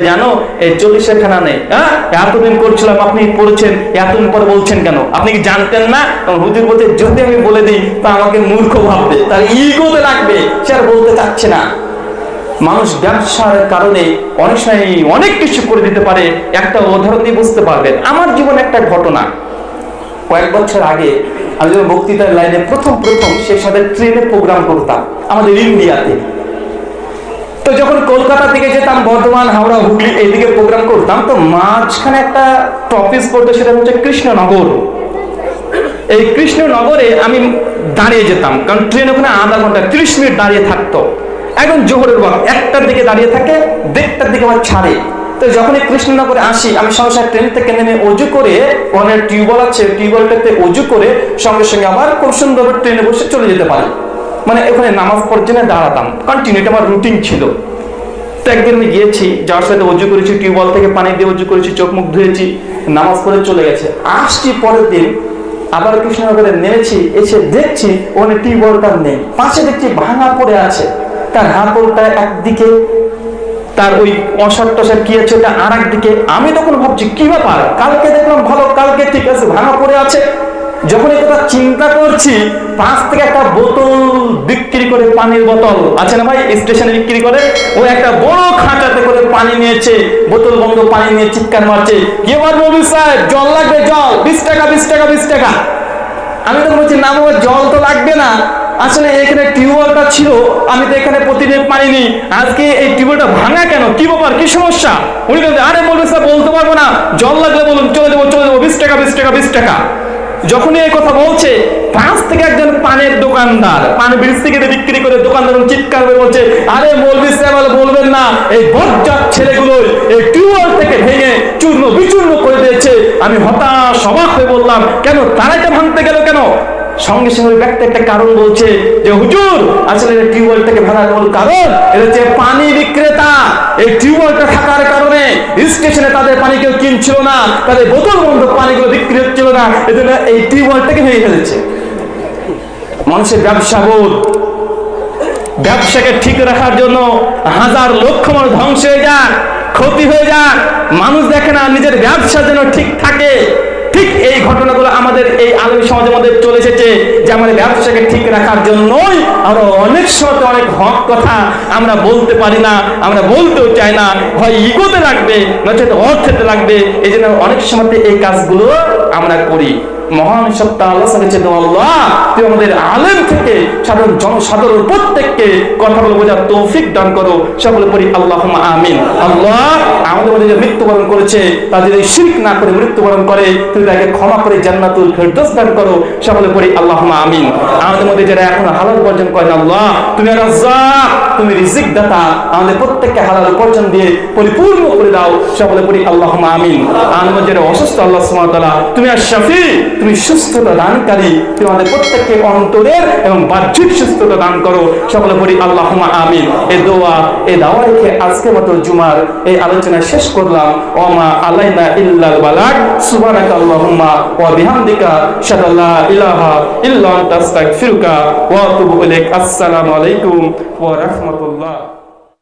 জানো, এই চল্লিশের খানা নেই। হ্যাঁ? এতদিন করছিলাম, আপনি পড়েছেন, এতদিন পরে বলছেন কেন? আপনি কি জানতেন না? হুজুর বলছে, যদি আমি বলে দিই, তা আমাকে মূর্খ ভাববে। তার ইগোতে লাগবে, সে আর বলতে চাচ্ছে না। মানুষ ব্যবসার কারণে অনেক সময় অনেক কিছু করে দিতে পারে, একটা উদাহরণ দিয়ে বুঝতে পারবেন। আমার জীবনে একটা ঘটনা। কয়েক বছর আগে, আমি যখন বক্তৃতার লাইনে প্রথম প্রথম সে সাথে ট্রেনে প্রোগ্রাম করতাম, আমাদের ইন্ডিয়াতে। তো যখন কলকাতা থেকে যেতাম, বর্ধমান, হাওড়া, হুগলি এইদিকে প্রোগ্রাম করতাম, তো মাঝখানে একটা টপিস পড়তো সেটা হচ্ছে কৃষ্ণনগর। এই কৃষ্ণনগরে আমি দাঁড়িয়ে যেতাম, কারণ ট্রেন ওখানে আধা ঘণ্টা, ত্রিশ মিনিট দাঁড়িয়ে থাকতো। একদম জোহরের বক একটার দিকে দাঁড়িয়ে থাকে, দেড়টার দিকে আমার ছাড়ে। তো যখনই কৃষ্ণনগরে আসি, আমি সঙ্গে সঙ্গে ট্রেন থেকে নেমে অজু করে, ওখানে টিউবওয়েল আছে, টিউবওয়েলটাতে অজু করে সঙ্গে সঙ্গে আবার খুব সুন্দরভাবে ট্রেনে বসে চলে যেতে পারি। মানে এখানে নামাজ পড়ার জন্য দাঁড়াতাম। কন্টিনিউ এটা আমার রুটিন ছিল। তো একদিন আমি গিয়েছি, যার সাথে অজু করেছি, টিউবওয়েল থেকে পানি দিয়ে অজু করেছি, চোখ মুখ ধুয়েছি, নামাজ পড়ে চলে গেছে। আসছি পরের দিন, আবার কৃষ্ণনগরে নেমেছি, এসে দেখছি ওখানে টিউবওয়েলটা নেই। পাশে দেখছি ভাঙা পড়ে আছে। তার হাতলটা একদিকে, তার ওই অসার টসার কি আছে ওটা আর দিকে আমি তখন ভাবছি, কি ব্যাপার? কালকে দেখলাম ভালো, কালকে ঠিক আছে, ভাঙা পড়ে আছে। যখন এই কথা চিন্তা করছি, পাঁচ থেকে একটা বোতল বিক্রি করে পানির বোতল, আছে না ভাই? স্টেশনে বিক্রি করে, ও একটা বড় খাঁচাতে করে পানি নিয়েছে, বোতল বন্ধ, পানি নিয়ে চিৎকার মারছে। কি এবার রবি সাহেব জল লাগবে, জল। বিশ টাকা বিশ টাকা বিশ টাকা। আমি তো বলছি, না বাবা, জল তো লাগবে না। আসলে এখানে টিউবওয়েলটা ছিল, আমি তো এখানে প্রতিদিন পানি নিই আজকে এই টিউবওয়েলটা ভাঙা কেন? কি ব্যাপার? কি সমস্যা? উনি আরে বলবে স্যার, বলতে পারব না। জল লাগলে বলুন, চলে যাব চলে যাব বিশ টাকা বিশ টাকা বিশ টাকা। যখনই এই কথা বলছে পাঁচ থেকে একজন পানের দোকানদার, পান ব্রিজ থেকে বিক্রি করে দোকানদার চিৎকার করে বলছে, আরে মৌলবি সাহেব বলবেন না, এই বজ্জাত ছেলেগুলো এই টিউবওয়েল থেকে ভেঙে চূর্ণ বিচূর্ণ করে দিয়েছে। আমি হতাশ, অবাক হয়ে বললাম, কেন তারা এটা ভাঙতে গেল কেন? সঙ্গে সঙ্গে ব্যক্তি একটা কারণ বলছে যে, হুজুর, আসলে এটা টিউবওয়েলটাকে ভাঙার মূল কারণ এটা হচ্ছে পানি বিক্রেতা। এই টিউবওয়েলটা থাকার কারণে স্টেশনে তাদের পানি কেউ কিনছিল না, তাদের বোতল বন্ধ পানিগুলো বিক্রি হচ্ছিল না, এজন্য এই টিউবওয়েলটাকে ভেঙে ফেলেছে। মানুষের ব্যবসা বোধ, ব্যবসাকে ঠিক রাখার জন্য হাজার লক্ষ মানুষ ধ্বংস হয়ে যাক, ক্ষতি হয়ে যাক। মানুষ দেখে না, নিজের ব্যবসা যেন ঠিক থাকে ঠিক এই ঘটনাগুলো আমাদের এই সমাজের মধ্যে চলে এসেছে যে আমাদের ব্যবসাকে ঠিক রাখার জন্যই আরও অনেক সময় অনেক হক কথা আমরা বলতে পারি না, আমরা বলতেও চাই না। হয় ইগোতে লাগবে নচেত অর্থেতে লাগবে। এই জন্য অনেক সময় এই কাজগুলো আমরা করি। মহান সত্তা আল্লাহ আল্লাহ, তুই আমাদের আলেম থেকে সাধারণ জনসাধারণ প্রত্যেককে কথা বলে বোঝার তৌফিক দান করো। সকলে পড়ি আল্লাহ আমিন। আল্লাহ মধ্যে যে মৃত্যুবরণ করেছে, তাদের এই শিরিক না করে মৃত্যুবরণ করে, তুমি তাকে ক্ষমা করে জান্নাতুল ফেরদৌস দান করো, সকলে পড়ি আল্লাহ আমিন। আমাদের মধ্যে যারা এখন হালাল উপার্জন করেন আল্লাহ, তুমি রাজ্জাক, তুমি রিজিক দাতা আমাদের প্রত্যেককে হালাল উপার্জন দিয়ে পরিপূর্ণ করে দাও, সকলে পড়ি আল্লাহ আমিন। আমাদের মধ্যে যারা অসুস্থ, আল্লাহ সুবহানাহু তুমি আর শাফি তুমি সুস্থতা দানকারী, তুমি আমাদের প্রত্যেককে অন্তরের এবং বাহ্যিক সুস্থতা দান করো, সকলে পড়ি আল্লাহ আমিন। এ দোয়া, এ দাওয়া রেখে আজকে মতো জুমার এই আলোচনা শেষ করলাম। ওমা আলাইনা ইল্লাল বালাগ সুবহানাকা আল্লাহুম্মা ওয়া বিহামদিকা, শাদাল্লা ইলাহা ইল্লা আনতা আস্তাগফিরুকা ওয়া আতুবু ইলাইক। আসসালামু আলাইকুম ওয়া রাহমাতুল্লাহ।